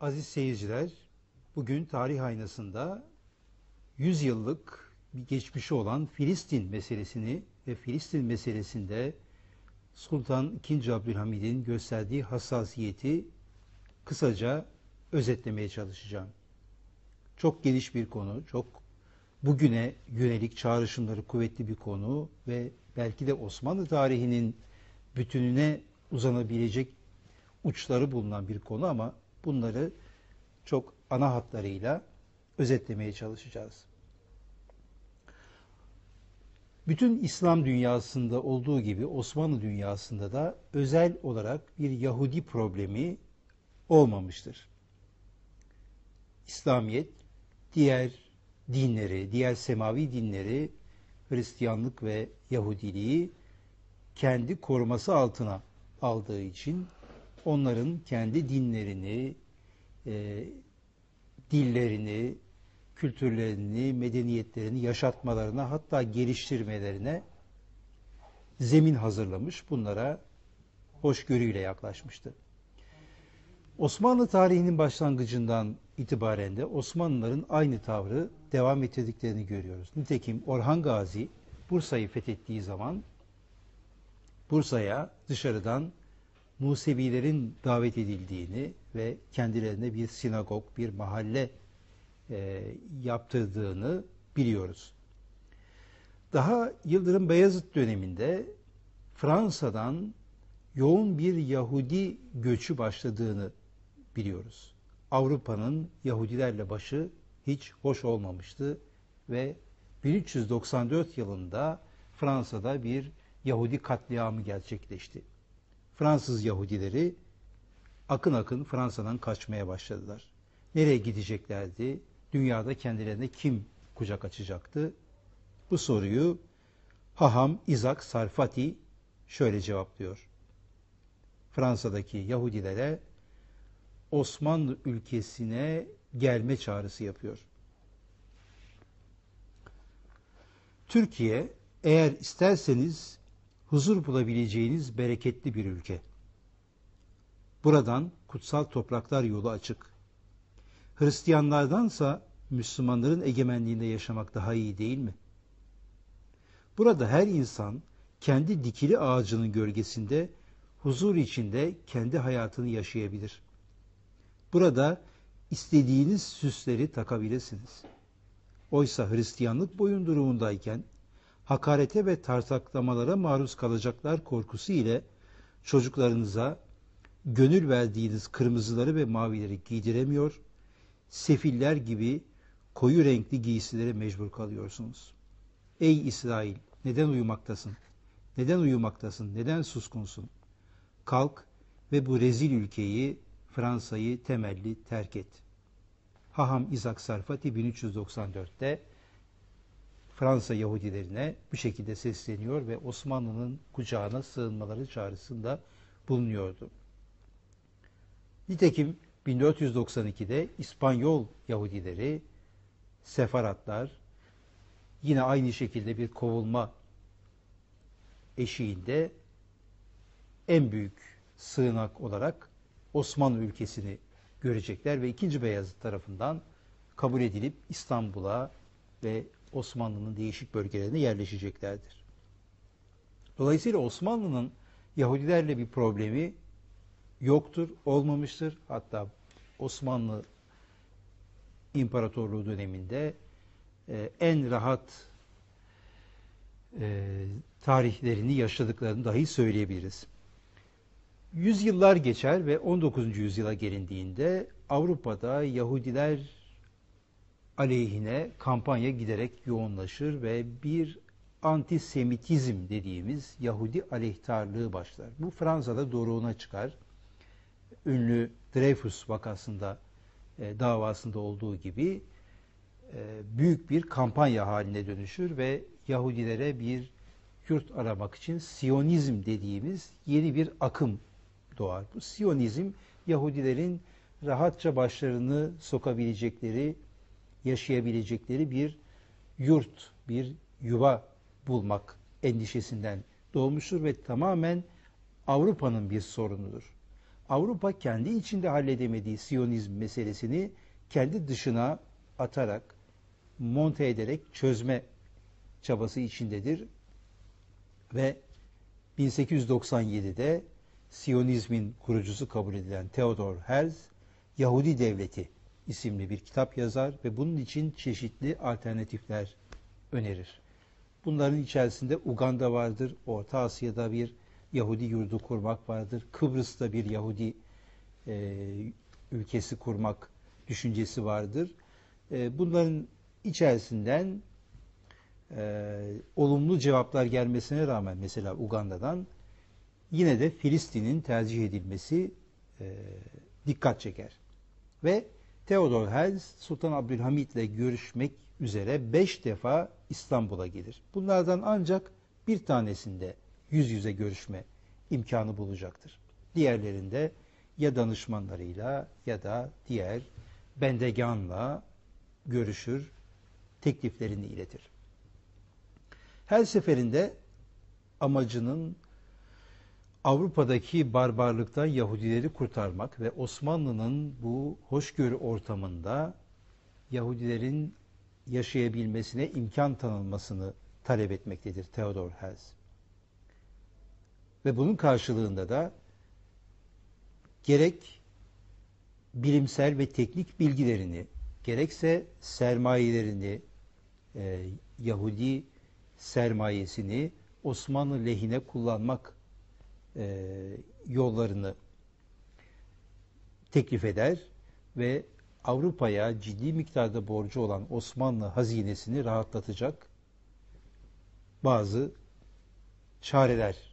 Aziz seyirciler, bugün tarih aynasında 100 yıllık bir geçmişi olan Filistin meselesini ve Filistin meselesinde Sultan II. Abdülhamid'in gösterdiği hassasiyeti kısaca özetlemeye çalışacağım. Çok geniş bir konu, çok bugüne yönelik çağrışımları kuvvetli bir konu ve belki de Osmanlı tarihinin bütününe uzanabilecek uçları bulunan bir konu ama bunları çok ana hatlarıyla özetlemeye çalışacağız. Bütün İslam dünyasında olduğu gibi Osmanlı dünyasında da özel olarak bir Yahudi problemi olmamıştır. İslamiyet diğer dinleri, diğer semavi dinleri Hristiyanlık ve Yahudiliği kendi koruması altına aldığı için onların kendi dinlerini, e, dillerini, kültürlerini, medeniyetlerini yaşatmalarına hatta geliştirmelerine zemin hazırlamış. Bunlara hoşgörüyle yaklaşmıştı. Osmanlı tarihinin başlangıcından itibaren de Osmanlıların aynı tavrı devam ettirdiklerini görüyoruz. Nitekim Orhan Gazi Bursa'yı fethettiği zaman Bursa'ya dışarıdan Musevilerin davet edildiğini ve kendilerine bir sinagog, bir mahalle e, yaptırdığını biliyoruz. Daha Yıldırım Beyazıt döneminde Fransa'dan yoğun bir Yahudi göçü başladığını biliyoruz. Avrupa'nın Yahudilerle başı hiç hoş olmamıştı ve 1394 yılında Fransa'da bir Yahudi katliamı gerçekleşti. Fransız Yahudileri akın akın Fransa'dan kaçmaya başladılar. Nereye gideceklerdi? Dünyada kendilerine kim kucak açacaktı? Bu soruyu Haham İzak Sarfati şöyle cevaplıyor. Fransa'daki Yahudilere Osmanlı ülkesine gelme çağrısı yapıyor. Türkiye eğer isterseniz huzur bulabileceğiniz bereketli bir ülke. Buradan kutsal topraklar yolu açık. Hristiyanlardansa Müslümanların egemenliğinde yaşamak daha iyi değil mi? Burada her insan kendi dikili ağacının gölgesinde huzur içinde kendi hayatını yaşayabilir. Burada istediğiniz süsleri takabilirsiniz. Oysa Hristiyanlık boyundurumundayken hakarete ve tartaklamalara maruz kalacaklar korkusu ile çocuklarınıza gönül verdiğiniz kırmızıları ve mavileri giydiremiyor, sefiller gibi koyu renkli giysilere mecbur kalıyorsunuz. Ey İsrail, neden uyumaktasın? Neden uyumaktasın? Neden suskunsun? Kalk ve bu rezil ülkeyi, Fransa'yı temelli terk et. Haham İzak Sarfati 1394'te Fransa Yahudilerine bu şekilde sesleniyor ve Osmanlı'nın kucağına sığınmaları çağrısında bulunuyordu. Nitekim 1492'de İspanyol Yahudileri, Sefaratlar yine aynı şekilde bir kovulma eşiğinde en büyük sığınak olarak Osmanlı ülkesini görecekler ve 2. Beyazıt tarafından kabul edilip İstanbul'a ve Osmanlı'nın değişik bölgelerine yerleşeceklerdir. Dolayısıyla Osmanlı'nın Yahudilerle bir problemi yoktur, olmamıştır. Hatta Osmanlı İmparatorluğu döneminde e, en rahat e, tarihlerini yaşadıklarını dahi söyleyebiliriz. Yüzyıllar geçer ve 19. yüzyıla gelindiğinde Avrupa'da Yahudiler aleyhine kampanya giderek yoğunlaşır ve bir antisemitizm dediğimiz Yahudi aleyhtarlığı başlar. Bu Fransa'da doruğuna çıkar. Ünlü Dreyfus vakasında e, davasında olduğu gibi e, büyük bir kampanya haline dönüşür ve Yahudilere bir yurt aramak için Siyonizm dediğimiz yeni bir akım doğar. Bu Siyonizm Yahudilerin rahatça başlarını sokabilecekleri, yaşayabilecekleri bir yurt, bir yuva bulmak endişesinden doğmuştur ve tamamen Avrupa'nın bir sorunudur. Avrupa kendi içinde halledemediği Siyonizm meselesini kendi dışına atarak, monte ederek çözme çabası içindedir. Ve 1897'de Siyonizmin kurucusu kabul edilen Theodor Herzl, Yahudi Devleti isimli bir kitap yazar ve bunun için çeşitli alternatifler önerir. Bunların içerisinde Uganda vardır, Orta Asya'da bir Yahudi yurdu kurmak vardır, Kıbrıs'ta bir Yahudi e, ülkesi kurmak düşüncesi vardır. E, bunların içerisinden e, olumlu cevaplar gelmesine rağmen mesela Uganda'dan yine de Filistin'in tercih edilmesi e, dikkat çeker. Ve Theodor Herzl Sultan Abdülhamit ile görüşmek üzere beş defa İstanbul'a gelir. Bunlardan ancak bir tanesinde yüz yüze görüşme imkanı bulacaktır. Diğerlerinde ya danışmanlarıyla ya da diğer bendeganla görüşür, tekliflerini iletir. Her seferinde amacının Avrupa'daki barbarlıktan Yahudileri kurtarmak ve Osmanlı'nın bu hoşgörü ortamında Yahudilerin yaşayabilmesine imkan tanınmasını talep etmektedir Theodor Herzl. Ve bunun karşılığında da gerek bilimsel ve teknik bilgilerini, gerekse sermayelerini, e, Yahudi sermayesini Osmanlı lehine kullanmak e, yollarını teklif eder ve Avrupa'ya ciddi miktarda borcu olan Osmanlı hazinesini rahatlatacak bazı çareler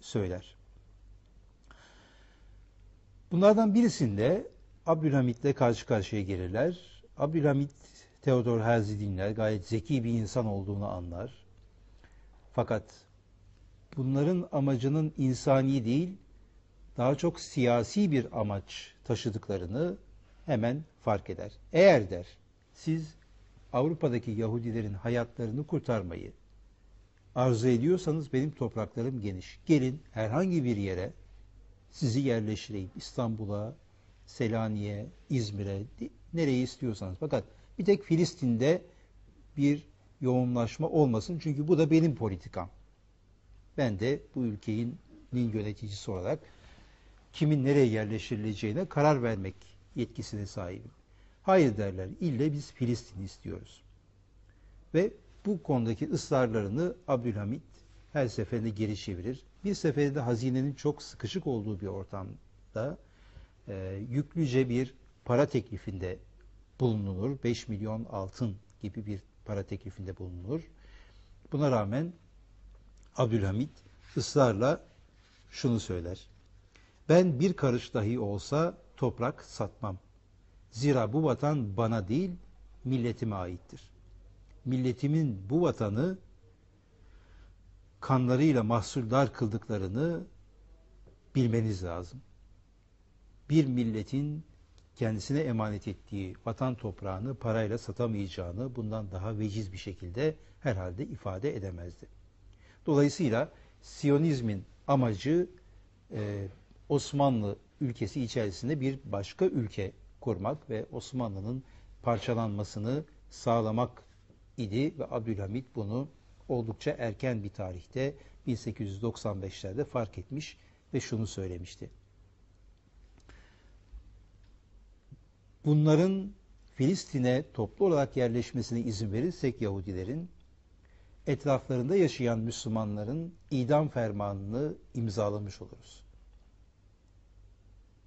söyler. Bunlardan birisinde Abdülhamit'le karşı karşıya gelirler. Abdülhamit Theodor Herzl'i dinler. Gayet zeki bir insan olduğunu anlar. Fakat bunların amacının insani değil, daha çok siyasi bir amaç taşıdıklarını hemen fark eder. Eğer der, siz Avrupa'daki Yahudilerin hayatlarını kurtarmayı arzu ediyorsanız benim topraklarım geniş. Gelin herhangi bir yere sizi yerleştireyim. İstanbul'a, Selanik'e, İzmir'e, nereye istiyorsanız. Fakat bir tek Filistin'de bir yoğunlaşma olmasın. Çünkü bu da benim politikam. Ben de bu ülkenin yöneticisi olarak kimin nereye yerleştirileceğine karar vermek yetkisine sahibim. Hayır derler. İlle biz Filistin istiyoruz. Ve bu konudaki ısrarlarını Abdülhamit her seferinde geri çevirir. Bir seferinde hazinenin çok sıkışık olduğu bir ortamda e, yüklüce bir para teklifinde bulunulur. 5 milyon altın gibi bir para teklifinde bulunur. Buna rağmen Abdülhamit ısrarla şunu söyler. Ben bir karış dahi olsa toprak satmam. Zira bu vatan bana değil, milletime aittir. Milletimin bu vatanı kanlarıyla mahsuldar kıldıklarını bilmeniz lazım. Bir milletin kendisine emanet ettiği vatan toprağını parayla satamayacağını bundan daha veciz bir şekilde herhalde ifade edemezdi. Dolayısıyla Siyonizmin amacı e, Osmanlı ülkesi içerisinde bir başka ülke kurmak ve Osmanlı'nın parçalanmasını sağlamak idi ve Abdülhamit bunu oldukça erken bir tarihte 1895'lerde fark etmiş ve şunu söylemişti. Bunların Filistin'e toplu olarak yerleşmesine izin verirsek Yahudilerin etraflarında yaşayan Müslümanların idam fermanını imzalamış oluruz.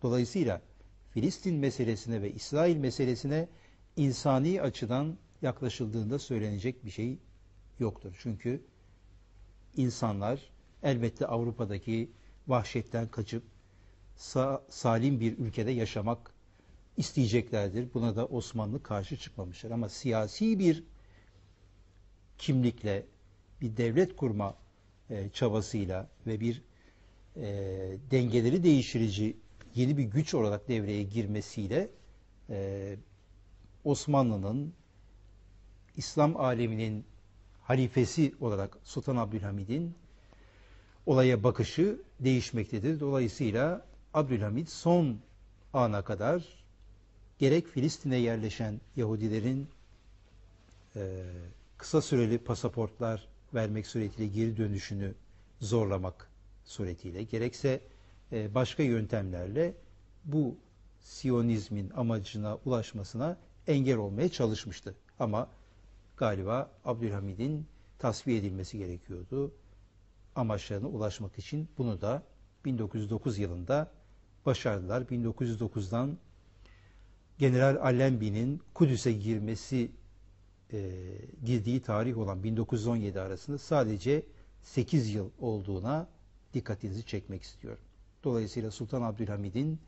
Dolayısıyla Filistin meselesine ve İsrail meselesine insani açıdan yaklaşıldığında söylenecek bir şey yoktur. Çünkü insanlar elbette Avrupa'daki vahşetten kaçıp sa salim bir ülkede yaşamak isteyeceklerdir. Buna da Osmanlı karşı çıkmamışlar. Ama siyasi bir kimlikle bir devlet kurma e, çabasıyla ve bir e, dengeleri değiştirici yeni bir güç olarak devreye girmesiyle e, Osmanlı'nın İslam aleminin halifesi olarak Sultan Abdülhamid'in olaya bakışı değişmektedir. Dolayısıyla Abdülhamid son ana kadar gerek Filistin'e yerleşen Yahudilerin e, kısa süreli pasaportlar vermek suretiyle geri dönüşünü zorlamak suretiyle gerekse e, başka yöntemlerle bu Siyonizmin amacına ulaşmasına engel olmaya çalışmıştı. Ama galiba Abdülhamid'in tasfiye edilmesi gerekiyordu. Amaçlarına ulaşmak için bunu da 1909 yılında başardılar. 1909'dan General Allenby'nin Kudüs'e girmesi e, girdiği tarih olan 1917 arasında sadece 8 yıl olduğuna dikkatinizi çekmek istiyorum. Dolayısıyla Sultan Abdülhamid'in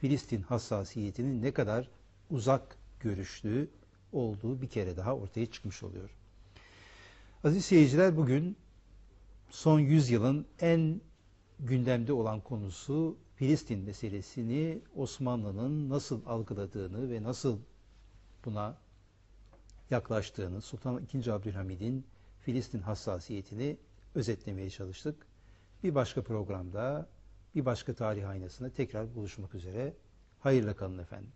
Filistin hassasiyetinin ne kadar uzak görüşlü olduğu bir kere daha ortaya çıkmış oluyor. Aziz seyirciler bugün son 100 yılın en gündemde olan konusu Filistin meselesini Osmanlı'nın nasıl algıladığını ve nasıl buna yaklaştığını, Sultan II. Abdülhamid'in Filistin hassasiyetini özetlemeye çalıştık. Bir başka programda, bir başka tarih aynasında tekrar buluşmak üzere. Hayırla kalın efendim.